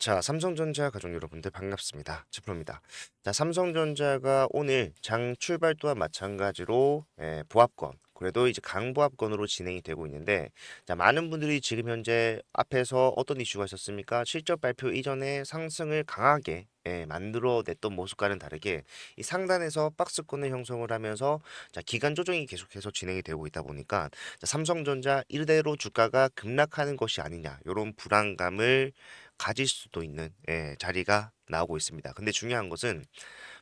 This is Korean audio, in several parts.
자, 삼성전자 가족 여러분들 반갑습니다. 지프로입니다. 자, 삼성전자가 오늘 장 출발 또한 마찬가지로 예, 보합권, 그래도 이제 강보합권으로 진행이 되고 있는데, 자, 많은 분들이 지금 현재 앞에서 어떤 이슈가 있었습니까? 실적 발표 이전에 상승을 강하게 예, 만들어냈던 모습과는 다르게 이 상단에서 박스권을 형성을 하면서 자, 기간 조정이 계속해서 진행이 되고 있다 보니까 자, 삼성전자 이대로 주가가 급락하는 것이 아니냐 이런 불안감을 가질 수도 있는 예, 자리가 나오고 있습니다. 근데 중요한 것은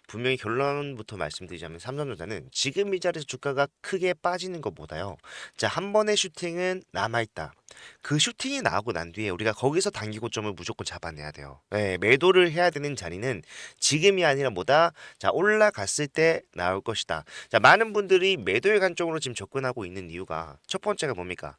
분명히 결론부터 말씀드리자면 삼성전자는 지금 이 자리에서 주가가 크게 빠지는 것보다요. 자, 한 번의 슈팅은 남아있다. 그 슈팅이 나오고 난 뒤에 우리가 거기서 단기 고점을 무조건 잡아내야 돼요. 예, 매도를 해야 되는 자리는 지금이 아니라 뭐다? 자, 올라갔을 때 나올 것이다. 자, 많은 분들이 매도의 관점으로 지금 접근하고 있는 이유가 첫 번째가 뭡니까?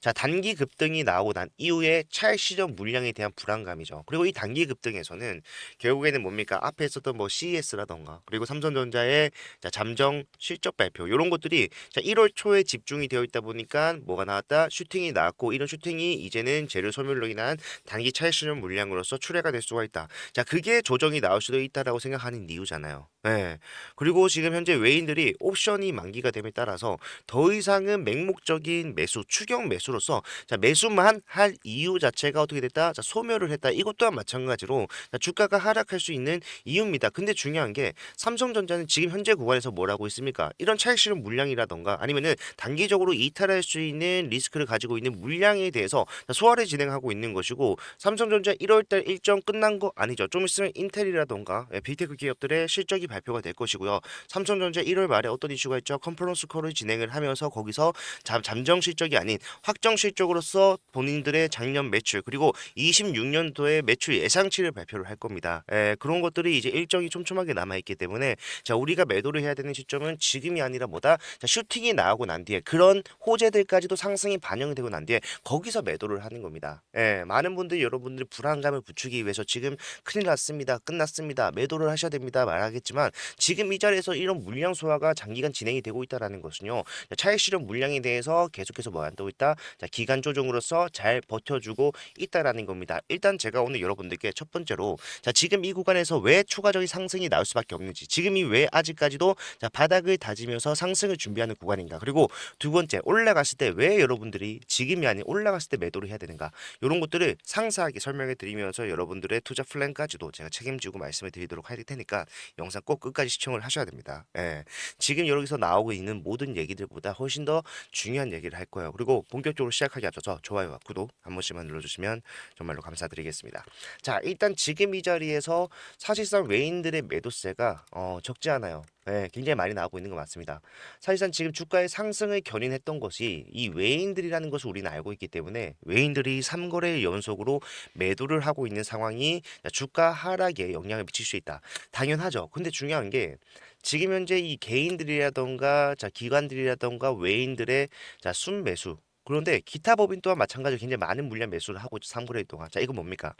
자, 단기 급등이 나오고 난 이후에 실현 물량에 대한 불안감이죠. 그리고 이 단기 급등에서는 결국에는 뭡니까? 앞에 있었던 뭐 CES라던가 그리고 삼성전자의 자, 잠정 실적 발표 이런 것들이 자, 1월 초에 집중이 되어 있다 보니까 뭐가 나왔다? 슈팅이 나왔고 이런 슈팅이 이제는 재료 소멸로 인한 단기 실현 물량으로서 출회가 될 수가 있다. 자, 그게 조정이 나올 수도 있다라고 생각하는 이유잖아요. 네. 그리고 지금 현재 외인들이 옵션이 만기가 됨에 따라서 더 이상은 맹목적인 매수, 추경 매수 로서 자, 매수만 할 이유 자체가 어떻게 됐다? 자, 소멸을 했다. 이것 또한 마찬가지로 자, 주가가 하락할 수 있는 이유입니다. 근데 중요한 게 삼성전자는 지금 현재 구간에서 뭘 하고 있습니까? 이런 차익 실현 물량이라던가 아니면은 단기적으로 이탈할 수 있는 리스크를 가지고 있는 물량에 대해서 자, 소화를 진행하고 있는 것이고 삼성전자 1월달 일정 끝난 거 아니죠. 좀 있으면 인텔이라던가 예, 빅테크 기업들의 실적이 발표가 될 것이고요. 삼성전자 1월 말에 어떤 이슈가 있죠? 컨퍼런스 콜을 진행을 하면서 거기서 잠, 잠정 실적이 아닌 확정 실적으로서 본인들의 작년 매출 그리고 26년도의 매출 예상치를 발표를 할 겁니다. 에, 그런 것들이 이제 일정이 촘촘하게 남아 있기 때문에 자 우리가 매도를 해야 되는 시점은 지금이 아니라 뭐다? 자 슈팅이 나오고 난 뒤에 그런 호재들까지도 상승이 반영이 되고 난 뒤에 거기서 매도를 하는 겁니다. 예, 많은 분들이 여러분들이 불안감을 부추기 위해서 지금 큰일 났습니다. 끝났습니다. 매도를 하셔야 됩니다. 말하겠지만 지금 이 자리에서 이런 물량 소화가 장기간 진행이 되고 있다라는 것은요. 자, 차익 실현 물량에 대해서 계속해서 뭐 한다고 있다. 자, 기간 조정으로서 잘 버텨주고 있다라는 겁니다. 일단 제가 오늘 여러분들께 첫 번째로 자, 지금 이 구간에서 왜 추가적인 상승이 나올 수밖에 없는지, 지금이 왜 아직까지도 자, 바닥을 다지면서 상승을 준비하는 구간인가. 그리고 두 번째 올라갔을 때 왜 여러분들이 지금이 아닌 올라갔을 때 매도를 해야 되는가. 이런 것들을 상세하게 설명해 드리면서 여러분들의 투자 플랜까지도 제가 책임지고 말씀을 드리도록 할 테니까 영상 꼭 끝까지 시청을 하셔야 됩니다. 예. 지금 여기서 나오고 있는 모든 얘기들보다 훨씬 더 중요한 얘기를 할 거예요. 그리고 본격적으로 시작하기 앞서서 좋아요와 구독 한 번씩만 눌러주시면 정말로 감사드리겠습니다. 자, 일단 지금 이 자리에서 사실상 외인들의 매도세가 어, 적지 않아요. 네, 굉장히 많이 나오고 있는 것 맞습니다. 사실상 지금 주가의 상승을 견인했던 것이 이 외인들이라는 것을 우리는 알고 있기 때문에 외인들이 3거래 연속으로 매도를 하고 있는 상황이 주가 하락에 영향을 미칠 수 있다. 당연하죠. 근데 중요한 게 지금 현재 이 개인들이라던가 자 기관들이라던가 외인들의 자 순매수 그런데 기타 법인 또한 마찬가지로 굉장히 많은 물량 매수를 하고 있죠. 3거래 동안. 자 이건 뭡니까?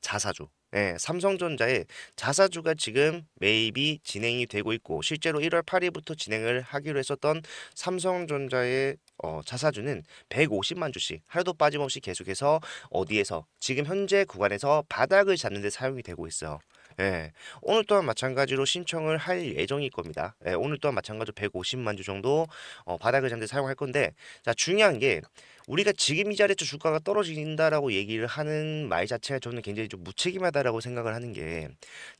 자사주. 예, 삼성전자의 자사주가 지금 매입이 진행이 되고 있고 실제로 1월 8일부터 진행을 하기로 했었던 삼성전자의 어, 자사주는 150만 주씩 하루도 빠짐없이 계속해서 어디에서 지금 현재 구간에서 바닥을 잡는 데 사용이 되고 있어요. 예. 오늘 또한 마찬가지로 신청을 할 예정일 겁니다. 예, 오늘 또한 마찬가지로 150만 주 정도 어, 바닥을 데 사용할 건데 자, 중요한 게 우리가 지금 이 자리에서 주가가 떨어진다라고 얘기를 하는 말 자체가 저는 굉장히 좀 무책임하다라고 생각을 하는 게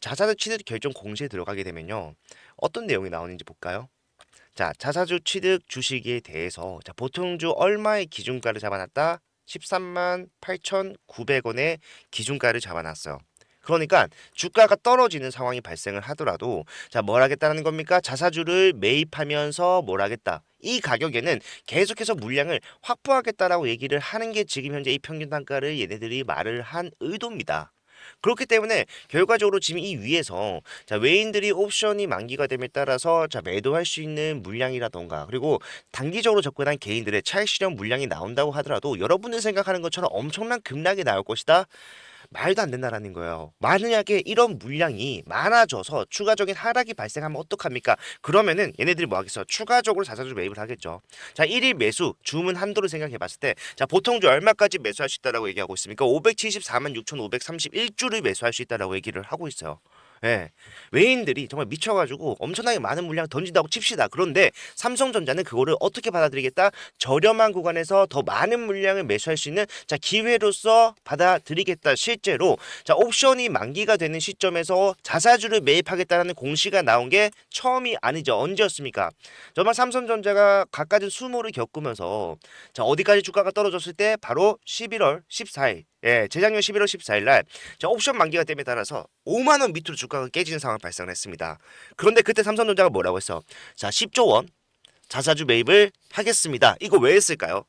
자사주 취득 결정 공시에 들어가게 되면요. 어떤 내용이 나오는지 볼까요? 자, 자사주 취득 주식에 대해서 자, 보통주 얼마의 기준가를 잡아놨다? 13만 8,900원의 기준가를 잡아놨어요. 그러니까 주가가 떨어지는 상황이 발생을 하더라도 자, 뭘 하겠다는 겁니까? 자사주를 매입하면서 뭘 하겠다. 이 가격에는 계속해서 물량을 확보하겠다라고 얘기를 하는 게 지금 현재 이 평균 단가를 얘네들이 말을 한 의도입니다. 그렇기 때문에 결과적으로 지금 이 위에서 자 외인들이 옵션이 만기가 됨에 따라서 자 매도할 수 있는 물량이라던가 그리고 단기적으로 접근한 개인들의 차익 실현 물량이 나온다고 하더라도 여러분들 생각하는 것처럼 엄청난 급락이 나올 것이다. 말도 안 된다라는 거예요. 만약에 이런 물량이 많아져서 추가적인 하락이 발생하면 어떡합니까? 그러면은 얘네들이 뭐 하겠어? 추가적으로 자사주 매입을 하겠죠. 자, 1일 매수 주문 한도를 생각해 봤을 때 자, 보통주 얼마까지 매수할 수 있다라고 얘기하고 있습니까? 574만 6,531주를 매수할 수 있다라고 얘기를 하고 있어요. 예. 외인들이 정말 미쳐가지고 엄청나게 많은 물량 던진다고 칩시다. 그런데 삼성전자는 그거를 어떻게 받아들이겠다? 저렴한 구간에서 더 많은 물량을 매수할 수 있는 자 기회로서 받아들이겠다. 실제로 자 옵션이 만기가 되는 시점에서 자사주를 매입하겠다라는 공시가 나온 게 처음이 아니죠. 언제였습니까? 정말 삼성전자가 갖가지 수모를 겪으면서 자 어디까지 주가가 떨어졌을 때 바로 11월 14일 예, 재작년 11월 14일 날 자, 옵션 만기가 됨에 따라서 5만 원 밑으로 주가가 깨지는 상황 발생을 했습니다. 그런데 그때 삼성전자가 뭐라고 했어? 자, 10조 원 자사주 매입을 하겠습니다. 이거 왜 했을까요?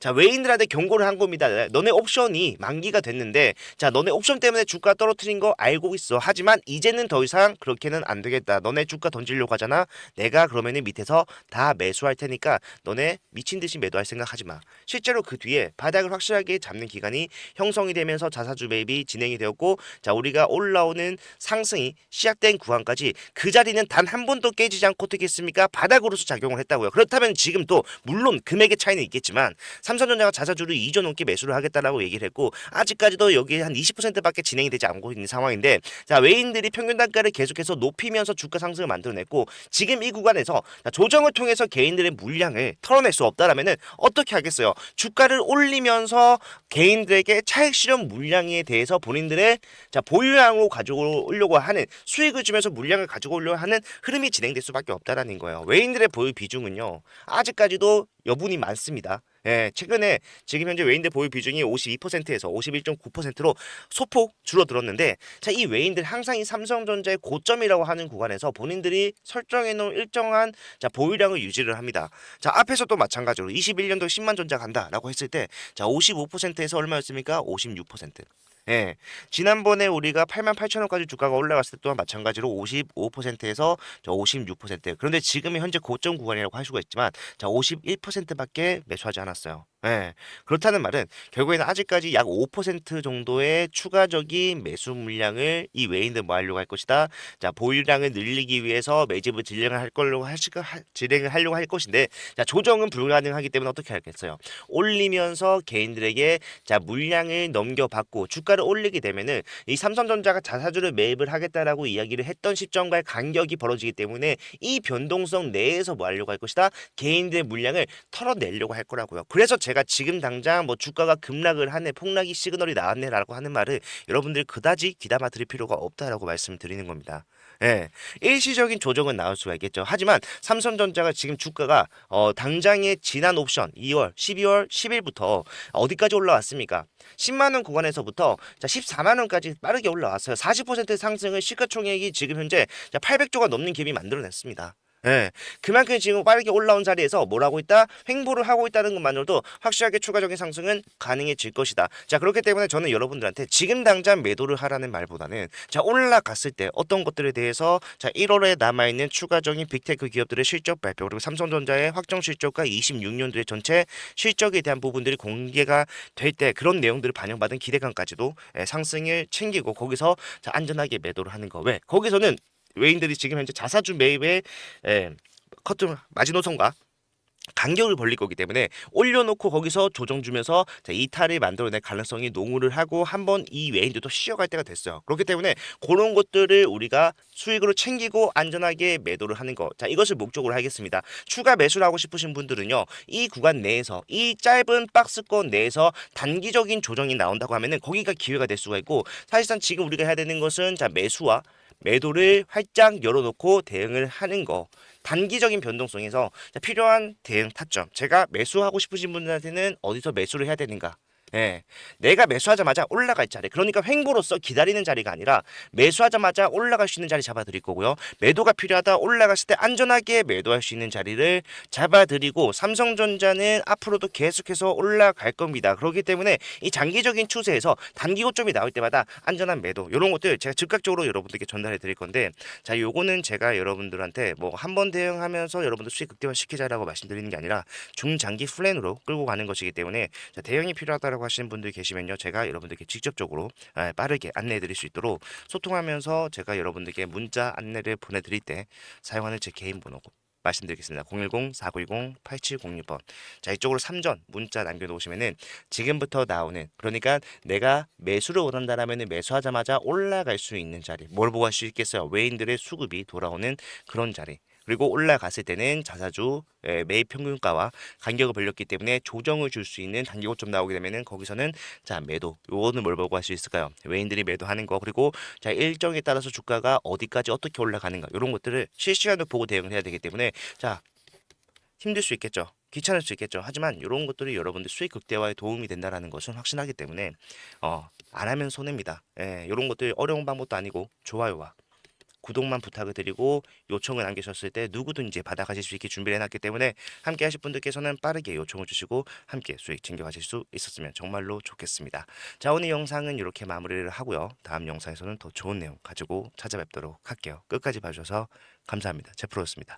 자 외인들한테 경고를 한 겁니다. 너네 옵션이 만기가 됐는데 자 너네 옵션 때문에 주가 떨어뜨린 거 알고 있어. 하지만 이제는 더 이상 그렇게는 안 되겠다. 너네 주가 던지려고 하잖아. 내가 그러면은 밑에서 다 매수할 테니까 너네 미친 듯이 매도할 생각하지 마. 실제로 그 뒤에 바닥을 확실하게 잡는 기간이 형성이 되면서 자사주 매입이 진행이 되었고 자 우리가 올라오는 상승이 시작된 구간까지 그 자리는 단 한 번도 깨지지 않고 어떻게 했습니까? 바닥으로서 작용을 했다고요. 그렇다면 지금 또 물론 금액의 차이는 있겠지만 삼성전자가 자사주를 2조 넘게 매수를 하겠다라고 얘기를 했고 아직까지도 여기 한 20%밖에 진행이 되지 않고 있는 상황인데 자 외인들이 평균 단가를 계속해서 높이면서 주가 상승을 만들어냈고 지금 이 구간에서 자, 조정을 통해서 개인들의 물량을 털어낼 수 없다라면은 어떻게 하겠어요? 주가를 올리면서 개인들에게 차익 실현 물량에 대해서 본인들의 자 보유량으로 가져오려고 하는 수익을 주면서 물량을 가져오려고 하는 흐름이 진행될 수밖에 없다라는 거예요. 외인들의 보유 비중은요 아직까지도 여분이 많습니다. 예, 최근에 지금 현재 외인들 보유 비중이 52%에서 51.9%로 소폭 줄어들었는데 자, 이 외인들 항상 이 삼성전자의 고점이라고 하는 구간에서 본인들이 설정해 놓은 일정한 자, 보유량을 유지를 합니다. 자, 앞에서도 마찬가지로 21년도 10만 전자 간다라고 했을 때 자, 55%에서 얼마였습니까? 56%. 예. 지난번에 우리가 8만 8천 원까지 주가가 올라갔을 때 또한 마찬가지로 55%에서 저 56%. 그런데 지금의 현재 고점 구간이라고 할 수가 있지만 자, 51%밖에 매수하지 않았어요. 예. 그렇다는 말은 결국에는 아직까지 약 5% 정도의 추가적인 매수 물량을 이 외인들 뭐 하려고 할 것이다. 자, 보유량을 늘리기 위해서 매집을 진행을 할 걸로 하시가 진행을 하려고 할 것인데 자, 조정은 불가능하기 때문에 어떻게 하겠어요? 올리면서 개인들에게 자, 물량을 넘겨받고 주가를 올리게 되면은 이 삼성전자가 자사주를 매입을 하겠다라고 이야기를 했던 시점과의 간격이 벌어지기 때문에 이 변동성 내에서 뭐 하려고 할 것이다. 개인들의 물량을 털어내려고 할 거라고요. 그래서 제가 지금 당장 뭐 주가가 급락을 하네, 폭락이 시그널이 나왔네라고 하는 말을 여러분들 그다지 귀담아 들을 필요가 없다라고 말씀드리는 겁니다. 예, 일시적인 조정은 나올 수가 있겠죠. 하지만 삼성전자가 지금 주가가 어, 당장의 지난 옵션 2월, 12월, 10일부터 어디까지 올라왔습니까? 10만 원 구간에서부터 자 14만 원까지 빠르게 올라왔어요. 40% 상승을 시가총액이 지금 현재 자 800조가 넘는 갭이 만들어냈습니다. 예, 그만큼 지금 빠르게 올라온 자리에서 뭐라고 있다? 횡보를 하고 있다는 것만으로도 확실하게 추가적인 상승은 가능해질 것이다. 자, 그렇기 때문에 저는 여러분들한테 지금 당장 매도를 하라는 말보다는 자, 올라갔을 때 어떤 것들에 대해서 자, 1월에 남아 있는 추가적인 빅테크 기업들의 실적 발표 그리고 삼성전자의 확정 실적과 26년도의 전체 실적에 대한 부분들이 공개가 될 때 그런 내용들을 반영받은 기대감까지도 예, 상승을 챙기고 거기서 자, 안전하게 매도를 하는 거. 왜? 거기서는 외인들이 지금 현재 자사주 매입에 에, 커트 마지노선과 간격을 벌릴 거기 때문에 올려놓고 거기서 조정 주면서 자, 이탈을 만들어낼 가능성이 농후를 하고 한번 이 외인들도 쉬어갈 때가 됐어요. 그렇기 때문에 그런 것들을 우리가 수익으로 챙기고 안전하게 매도를 하는 거. 자 이것을 목적으로 하겠습니다. 추가 매수를 하고 싶으신 분들은요. 이 구간 내에서 이 짧은 박스권 내에서 단기적인 조정이 나온다고 하면은 거기가 기회가 될 수가 있고 사실상 지금 우리가 해야 되는 것은 자 매수와 매도를 활짝 열어놓고 대응을 하는 거. 단기적인 변동성에서 자, 필요한 대응 타점. 제가 매수하고 싶으신 분들한테는 어디서 매수를 해야 되는가? 예. 내가 매수하자마자 올라갈 자리. 그러니까 횡보로서 기다리는 자리가 아니라 매수하자마자 올라갈 수 있는 자리 잡아드릴 거고요. 매도가 필요하다 올라갔을 때 안전하게 매도할 수 있는 자리를 잡아드리고 삼성전자는 앞으로도 계속해서 올라갈 겁니다. 그렇기 때문에 이 장기적인 추세에서 단기 고점이 나올 때마다 안전한 매도 이런 것들 제가 즉각적으로 여러분들께 전달해 드릴 건데 자 요거는 제가 여러분들한테 뭐 한 번 대응하면서 여러분들 수익 극대화 시키자라고 말씀드리는 게 아니라 중장기 플랜으로 끌고 가는 것이기 때문에 자, 대응이 필요하다고 사용하려고 하시는 분들이 계시면요. 제가 여러분들께 직접적으로 예, 빠르게 안내해 드릴 수 있도록 소통하면서 제가 여러분들께 문자 안내를 보내 드릴 때 사용하는 제 개인 번호고 말씀드리겠습니다. 010-4920-8706번. 자, 이쪽으로 3전 문자 남겨놓으시면은 지금부터 나오는 그러니까 내가 매수를 원한다라면은 매수하자마자 올라갈 수 있는 자리. 뭘 보고 할 수 있겠어요? 외인들의 수급이 돌아오는 그런 자리. 그리고 올라갔을 때는 자사주 예, 매입 평균가와 간격을 벌렸기 때문에 조정을 줄 수 있는 단기 고점 나오게 되면은 거기서는 자 매도 요거는 뭘 보고 할 수 있을까요? 외인들이 매도하는 거 그리고 자 일정에 따라서 주가가 어디까지 어떻게 올라가는가 이런 것들을 실시간으로 보고 대응을 해야 되기 때문에 자 힘들 수 있겠죠. 귀찮을 수 있겠죠. 하지만 이런 것들이 여러분들 수익 극대화에 도움이 된다라는 것은 확신하기 때문에 어, 안 하면 손해입니다. 예, 이런 것들 어려운 방법도 아니고 좋아요와 구독만 부탁을 드리고 요청을 남기셨을 때 누구든지 받아가실 수 있게 준비를 해놨기 때문에 함께 하실 분들께서는 빠르게 요청을 주시고 함께 수익 챙겨가실 수 있었으면 정말로 좋겠습니다. 자 오늘 영상은 이렇게 마무리를 하고요. 다음 영상에서는 더 좋은 내용 가지고 찾아뵙도록 할게요. 끝까지 봐주셔서 감사합니다. 제프로였습니다.